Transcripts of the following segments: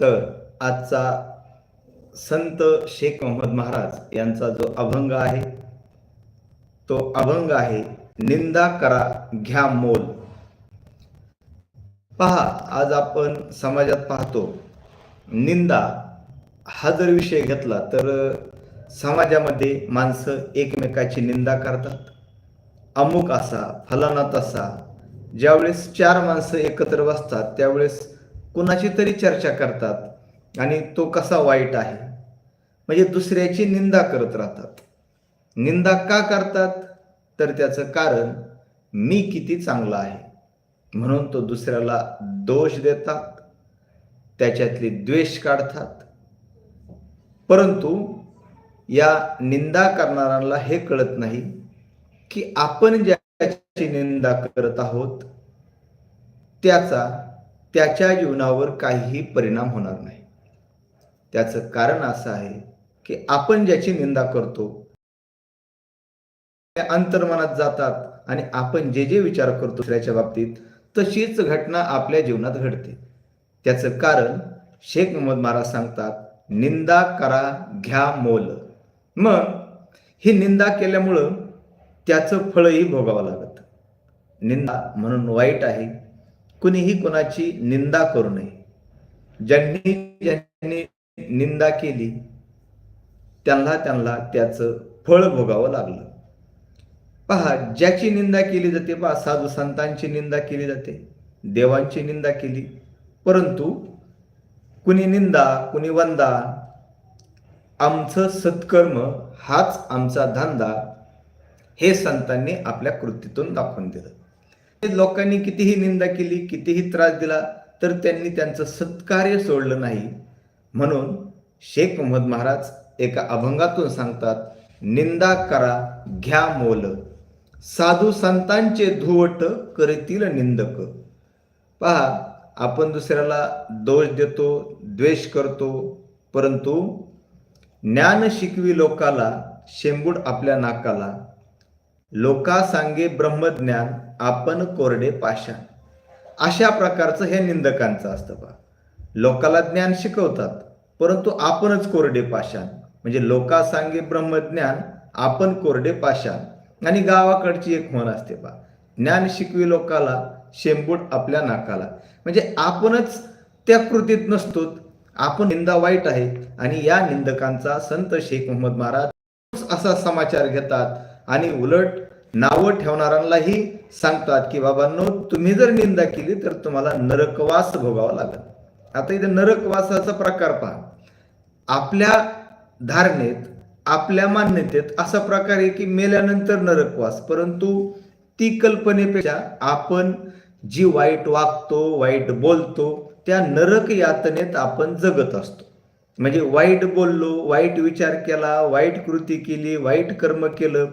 तर आजचा संत शेख मोहम्मद महाराज यांचा जो अभंग आहे तो अभंग आहे निंदा करा घ्या मोल. पहा आज आपण समाजात पाहतो निंदा हा जर विषय घेतला तर समाजामध्ये माणसं एकमेकाची निंदा करतात. अमुक असा फलाना तसा. ज्यावेळेस चार माणसं एकत्र बसतात त्यावेळेस कुणाची तरी चर्चा करतात आणि तो कसा वाईट आहे? म्हणजे दुसऱ्याची निंदा करत राहतात. निंदा का करतात? तर त्याचं कारण मी किती चांगला आहे? म्हणून तो दुसऱ्याला दोष देतात त्याच्यातली द्वेष काढतात. परंतु या निंदा करणाऱ्यांना हे कळत नाही की आपण ज्याची निंदा करत आहोत त्याचा त्याच्या जीवनावर काहीही परिणाम होणार नाही. त्याचं कारण असं आहे की आपण ज्याची निंदा करतो त्या अंतर्मनात जातात आणि आपण जे जे विचार करतो दुसऱ्याच्या बाबतीत तशीच घटना आपल्या जीवनात घडते. त्याचं कारण शेख मोहम्मद महाराज सांगतात निंदा करा घ्या मोल. मग ही निंदा केल्यामुळं त्याचं फळही भोगावं लागत. निंदा म्हणून वाईट आहे. कुणीही कोणाची निंदा करू नये. ज्यांनी ज्यांनी निंदा केली त्यांना त्यांना त्याचं फळ भोगावं लागलं. पहा ज्याची निंदा केली जाते पहा साधू संतांची निंदा केली जाते देवांची निंदा केली. परंतु कुणी निंदा कुणी वंदा आमचं सत्कर्म हाच आमचा धंदा हे संतांनी आपल्या कृतीतून दाखवून दिलं. लोकांनी कितीही निंदा केली कितीही त्रास दिला तर त्यांनी त्यांचं सत्कार्य सोडलं नाही. म्हणून शेख मोहम्मद महाराज एका अभंगातून सांगतात निंदा करा घ्या मोल. साधू संतांचे धुवट करतील निंदक. पहा आपण दुसऱ्याला दोष देतो द्वेष करतो परंतु ज्ञान शिकवी लोकाला शेंबूड आपल्या नाकाला लोका सांगे ब्रह्मज्ञान आपण कोरडे पाषाण. अशा प्रकारचं हे निंदकांचं असतं बा. लोकाला ज्ञान शिकवतात परंतु आपणच कोरडे पाषाण. म्हणजे लोका सांगे ब्रह्मज्ञान आपण कोरडे पाषाण. आणि गावाकडची एक म्हण असते पहा ज्ञान शिकवी लोकाला शेंबूट आपल्या नाकाला. म्हणजे आपणच त्या कृतीत नसतो आपण निंदा वाईट आहे. आणि या निंदकांचा संत शेख मोहम्मद महाराज असा समाचार घेतात. आणि उलट नावं ठेवणाऱ्यांनाही सांगतात की बाबांनो तुम्ही जर निंदा केली तर तुम्हाला नरकवास भोगावा लागेल. आता इथे नरकवासाचा प्रकार पहा. आपल्या धारणेत आपल्या मान्यतेत असा प्रकार आहे की मेल्यानंतर नरकवास परंतु ती कल्पनेपेक्षा आपण जी वाईट वागतो वाईट बोलतो त्या नरक यातनेत आपण जगत असतो. म्हणजे वाईट बोललो वाईट विचार केला वाईट कृती केली वाईट कर्म केलं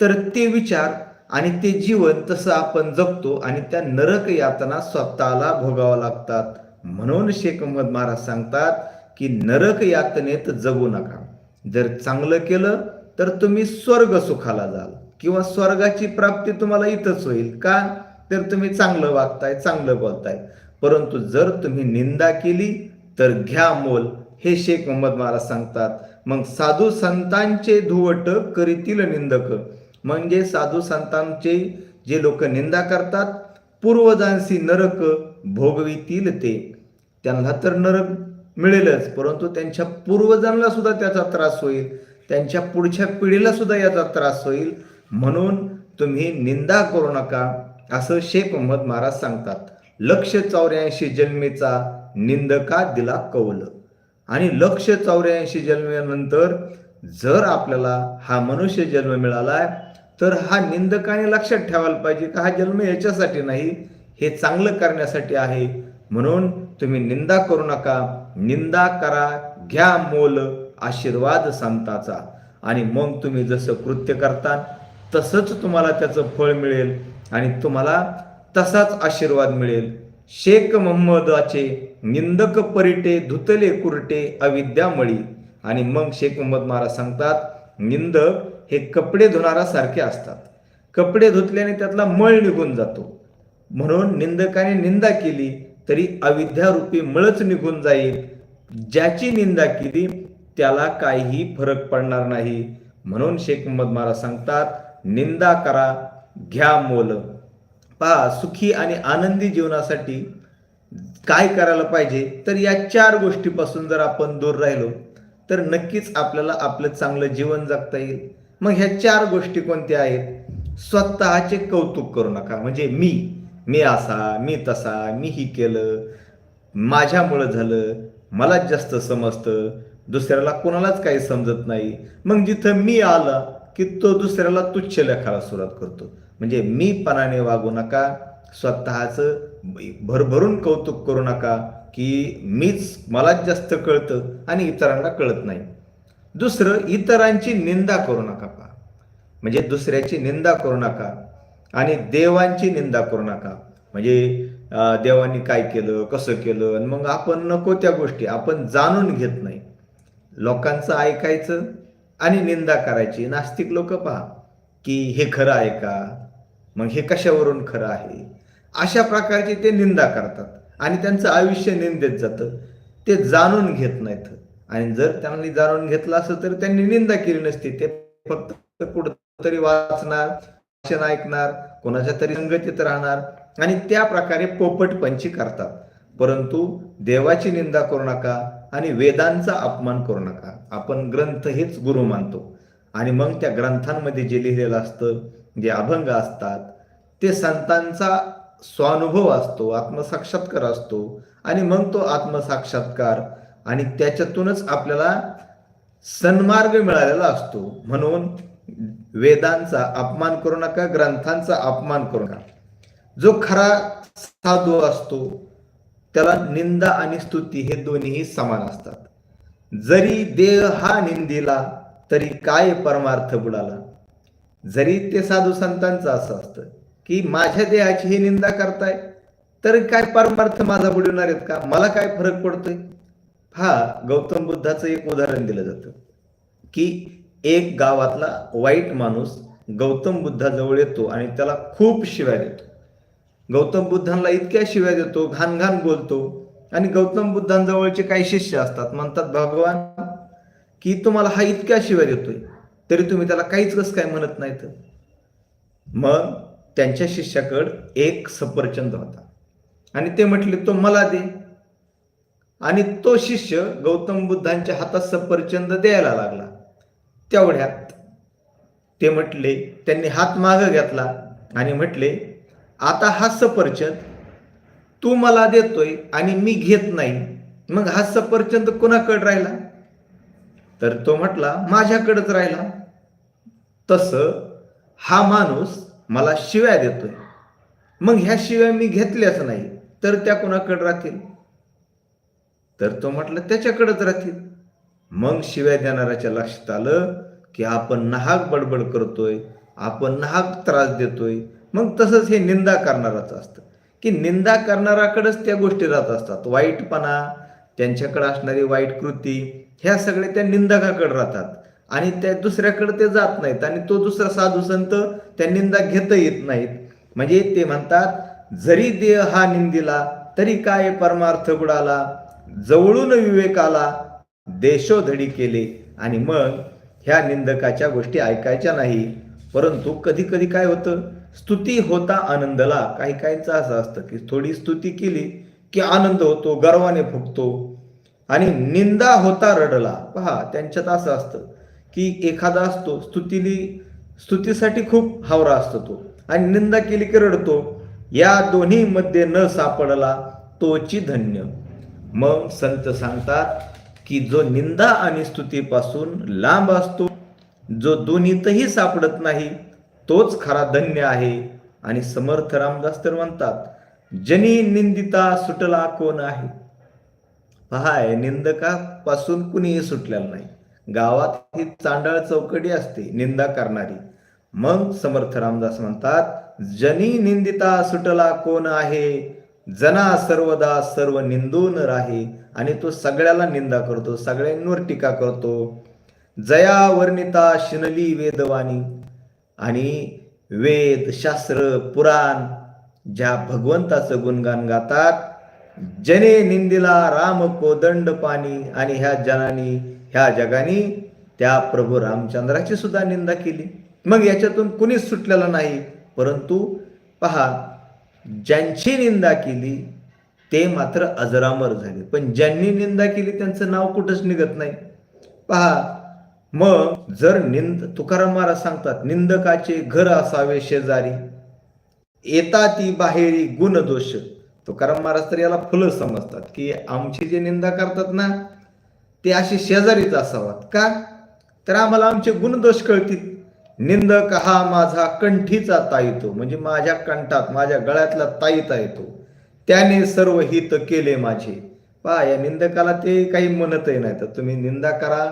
तर ते विचार आणि ते जीवन तसं आपण जगतो आणि त्या नरक यातना स्वतःला भोगावं लागतात. म्हणून शेख मोहम्मद महाराज सांगतात की नरक यातनेत जगू नका. जर चांगलं केलं तर तुम्ही स्वर्ग सुखाला जाल किंवा स्वर्गाची प्राप्ती तुम्हाला इथंच होईल का? तर तुम्ही चांगलं वागताय चांगलं बोलताय. परंतु जर तुम्ही निंदा केली तर घ्या मोल हे शेख मोहम्मद महाराज सांगतात. मग साधू संतांचे धुवट करीतील निंदक. म्हणजे साधू संतांचे जे लोक निंदा करतात पूर्वजांशी नरक भोगवितील ते. त्यांना तर नरक मिळेलच परंतु त्यांच्या पूर्वजांना सुद्धा त्याचा त्रास होईल. त्यांच्या पुढच्या पिढीला सुद्धा याचा त्रास होईल. म्हणून तुम्ही निंदा करू नका असं शेख मोहम्मद महाराज सांगतात. लक्ष चौऱ्याऐंशी जन्मेचा निंदका दिला कौल. आणि लक्ष चौऱ्याऐंशी जन्मेनंतर जर आपल्याला हा मनुष्य जन्म मिळालाय तर हा निंदकाने लक्षात ठेवायला पाहिजे का हा जन्म याच्यासाठी नाही हे चांगलं करण्यासाठी आहे. म्हणून तुम्ही निंदा करू नका. निंदा करा घ्या मोल आशीर्वाद संताचा. आणि मग तुम्ही जसं कृत्य करता तसंच तुम्हाला त्याचं फळ मिळेल आणि तुम्हाला तसाच आशीर्वाद मिळेल. शेख मोहम्मदाचे निंदक परिटे धुतले कुरटे अविद्यामळी आणि मग शेख मोहम्मद महाराज सांगतात निंदक हे कपडे धुणारासारखे असतात. कपडे धुतल्याने त्यातला मळ निघून जातो. म्हणून निंदकाने निंदा केली तरी अविद्यारूपी मळच निघून जाईल. ज्याची निंदा केली त्याला काहीही फरक पडणार नाही. म्हणून शेख मोहम्मद महाराज सांगतात निंदा करा घ्या मोल. पहा सुखी आणि आनंदी जीवनासाठी काय करायला पाहिजे? तर या चार गोष्टीपासून जर आपण दूर राहिलो तर नक्कीच आपल्याला आपलं चांगलं जीवन जगता येईल. मग ह्या चार गोष्टी कोणत्या आहेत? स्वतःचे कौतुक करू नका. म्हणजे मी मी असा मी तसा मी ही केलं माझ्यामुळं झालं मला जास्त समजतं दुसऱ्याला कोणालाच काही समजत नाही. मग जिथं मी आला की तो दुसऱ्याला तुच्छ लेखाला सुरुवात करतो. म्हणजे मीपणाने वागू नका स्वतःचं भरभरून कौतुक करू नका की मीच मलाच जास्त कळतं आणि इतरांना कळत नाही. दुसरं इतरांची निंदा करू नका. पहा म्हणजे दुसऱ्याची निंदा करू नका आणि देवांची निंदा करू नका. म्हणजे देवांनी काय केलं कसं केलं आणि मग आपण नको त्या गोष्टी आपण जाणून घेत नाही. लोकांचं ऐकायचं आणि निंदा करायची. नास्तिक लोक पहा की हे खरं आहे का? मग हे कशावरून खरं आहे? अशा प्रकारची ते निंदा करतात आणि त्यांचं आयुष्य निंदेत जातं. ते जाणून घेत नाहीत. आणि जर त्यांनी जाणून घेतलं असं तर त्यांनी निंदा केली नसती. ते फक्त कुठंतरी वाचणार भाषण ऐकणार कोणाच्या तरी संगतीत राहणार आणि त्या प्रकारे पोपटपंची करतात. परंतु देवाची निंदा करू नका आणि वेदांचा अपमान करू नका. आपण ग्रंथ हेच गुरु मानतो. आणि मग त्या ग्रंथांमध्ये जे लिहिलेलं असतं जे अभंग असतात ते संतांचा स्वानुभव असतो आत्मसाक्षात्कार असतो. आणि मग तो आत्मसाक्षात्कार आणि त्याच्यातूनच आपल्याला सन्मार्ग मिळालेला असतो. म्हणून वेदांचा अपमान करू नका ग्रंथांचा अपमान करू नका. जो खरा साधू असतो त्याला निंदा आणि स्तुती हे दोन्हीही समान असतात. जरी देह हा निंदिला तरी काय परमार्थ बुडाला? जरी ते साधू संतांचं असं असतं की माझ्या देहाची ही निंदा करताय तर काय परमार्थ माझा बुडवणार आहेत का? मला काय फरक पडतोय? हा गौतम बुद्धाचं एक उदाहरण दिलं जातं की एक गावातला वाईट माणूस गौतम बुद्धाजवळ येतो आणि त्याला खूप शिव्या देतो. गौतम बुद्धांना इतक्या शिव्या देतो घाण घाण बोलतो आणि गौतम बुद्धांजवळचे काही शिष्य असतात म्हणतात भगवान की तुम्हाला हा इतक्या शिव्या देतोय तरी तुम्ही त्याला काहीच कसं काय म्हणत नाहीत? मग त्यांच्या शिष्याकड एक सफरचंद होता. आणि ते म्हटले तो मला दे. आणि तो शिष्य गौतम बुद्धांच्या हातात सफरचंद द्यायला लागला. तेवढ्यात ते म्हटले त्यांनी हात मागं घेतला आणि म्हटले आता हा सफरचंद तू मला देतोय आणि मी घेत नाही. मग हा सफरचंद कोणाकडे राहिला? तर तो म्हटला माझ्याकडेच राहिला. तसं हा माणूस मला शिव्या देतोय. मग ह्या शिव्या मी घेतल्याच नाही तर त्या कोणाकडे राहतील? तर तो म्हटलं त्याच्याकडेच राहतील मग शिव्या देणाऱ्याच्या लक्षात आलं की आपण नाहक बडबड करतोय आपण नाहक त्रास देतोय. मग तसंच हे निंदा करणाराच असतं. की निंदा करणाराकडेच त्या गोष्टी राहत असतात. वाईटपणा त्यांच्याकडे असणारी वाईट कृती ह्या सगळ्या त्या निंदकाकडे राहतात. आणि त्या दुसऱ्याकडे ते जात नाहीत आणि तो दुसरा साधू संत त्या निंदा घेता येत नाहीत. म्हणजे ते म्हणतात जरी देह हा निंदिला तरी काय परमार्थ बुडाला? जवळून विवेकाला देशोधडी केले आणि मग ह्या निंदकाच्या गोष्टी ऐकायच्या नाही. परंतु कधी कधी काय होतं? स्तुती होता आनंदला. काही काहींचं असं असतं की थोडी स्तुती केली की आनंद होतो गर्वाने फुगतो. आणि निंदा होता रडला. पहा त्यांच्यात असं असतं की एखादा असतो स्तुतीली स्तुतीसाठी खूप हावरा असतो तो. आणि निंदा केली की रडतो. या दोन्ही मध्ये न सापडला तोची धन्य. मग संत सांगतात की जो निंदा आणि स्तुतीपासून लांब असतो जो दोन्हीतही सापडत नाही तोच खरा धन्य आहे. आणि समर्थ रामदास तर म्हणतात जनी निंदिता सुटला कोण आहे? पहाय निंदकापासून कुणीही सुटलेलं नाही. गावात ही चांडाळ चौकडी असते निंदा करणारी. मग समर्थ रामदास म्हणतात जनी निंदिता सुटला कोण आहे? जना सर्वदा सर्व निंदून राहे आणि तो सगळ्याला निंदा करतो सगळ्यांवर टीका करतो. जया वर्णिता शिनली वेदवाणी आणि वेद शास्त्र पुराण ज्या भगवंताचं गुणगान गातात जने निंदिला राम कोदंड पाणी आणि ह्या जनानी ह्या जगानी त्या प्रभू रामचंद्राची सुद्धा निंदा केली. मग याच्यातून कुणीच सुटलेला नाही परंतु पहा ज्यांची निंदा केली ते मात्र अजरामर झाले. पण ज्यांनी निंदा केली त्यांचं नाव कुठंच निघत नाही. पहा मग जर निंद तुकाराम महाराज सांगतात निंदकाचे घर असावे शेजारी येता ती बाहेरी गुण दोष. तुकाराम महाराज तर याला फुलं समजतात की आमची जे निंदा करतात ना ते असे शेजारीच असावात. का? तर आम्हाला आमचे गुणदोष कळतील. निंदक हा माझा कंठीचा ताईतो म्हणजे माझ्या कंठात माझ्या गळ्यातला ताईता येतो त्याने सर्व हित केले माझे. पहा या निंदकाला ते काही म्हणतही नाही. तर तुम्ही निंदा करा.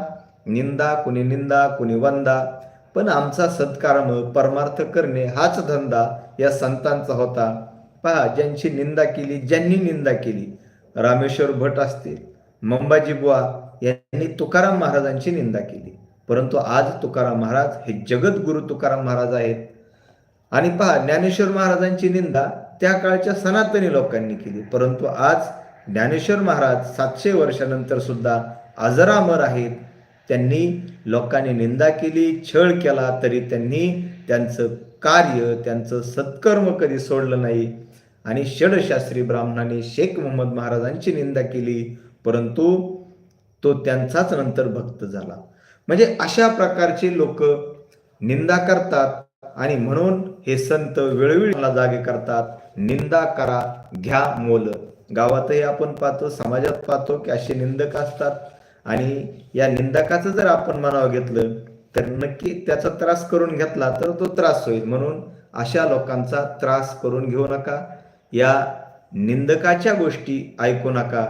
निंदा कुणी निंदा कुणी वंदा. पण आमचा सत्कारम परमार्थ करणे हाच धंदा या संतांचा होता. पहा ज्यांची निंदा केली ज्यांनी निंदा केली. रामेश्वर भट असतील मंबाजी बुवा यांनी तुकाराम महाराजांची निंदा केली. परंतु आज तुकाराम महाराज हे जगद्गुरु तुकाराम महाराज आहेत. आणि पहा ज्ञानेश्वर महाराजांची निंदा त्या काळच्या सनातनी लोकांनी केली. परंतु आज ज्ञानेश्वर महाराज सातशे वर्षानंतर सुद्धा अजरामर आहेत. त्यांनी लोकांनी निंदा केली छळ केला तरी त्यांनी त्यांचं कार्य त्यांचं सत्कर्म कधी सोडलं नाही. आणि षडशास्त्री ब्राह्मणाने शेख मोहम्मद महाराजांची निंदा केली परंतु तो त्यांचाच नंतर भक्त झाला. म्हणजे अशा प्रकारचे लोक निंदा करतात आणि म्हणून हे संत वेळोवेळी जागे करतात. निंदा करा घ्या मोल. गावातही आपण पाहतो समाजात पाहतो की असे निंदक असतात. आणि या निंदकाचं जर आपण मनावर घेतलं तर नक्की त्याचा त्रास करून घेतला तर तो त्रास होईल. म्हणून अशा लोकांचा त्रास करून घेऊ नका. या निंदकाच्या गोष्टी ऐकू नका.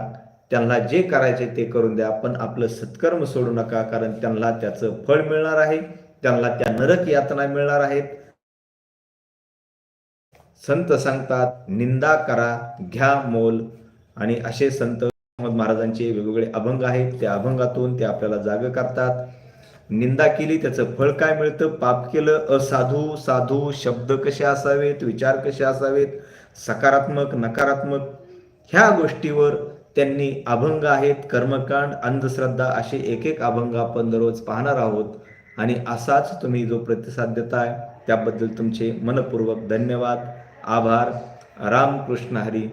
त्यांना जे करायचे ते करून द्या पण आपलं सत्कर्म सोडू नका कारण त्यांना त्याचं फळ मिळणार आहे त्यांना त्या नरक यातना मिळणार आहेत. संत सांगतात निंदा करा घ्या मोल. आणि असे संत महाराजांचे वेगवेगळे अभंग आहेत त्या अभंगातून ते आपल्याला जाग करतात. निंदा केली त्याचं फळ काय मिळतं? पाप केलं असाधू साधू शब्द कसे असावेत? विचार कसे असावेत? सकारात्मक नकारात्मक ह्या गोष्टीवर त्यांनी अभंग आहेत कर्मकांड अंधश्रद्धा असे एक एक अभंग आपण दररोज पाहणार आहोत. आणि असाच तुम्ही जो प्रतिसाद देताय त्याबद्दल तुमचे मनपूर्वक धन्यवाद. आभार. रामकृष्ण हरी.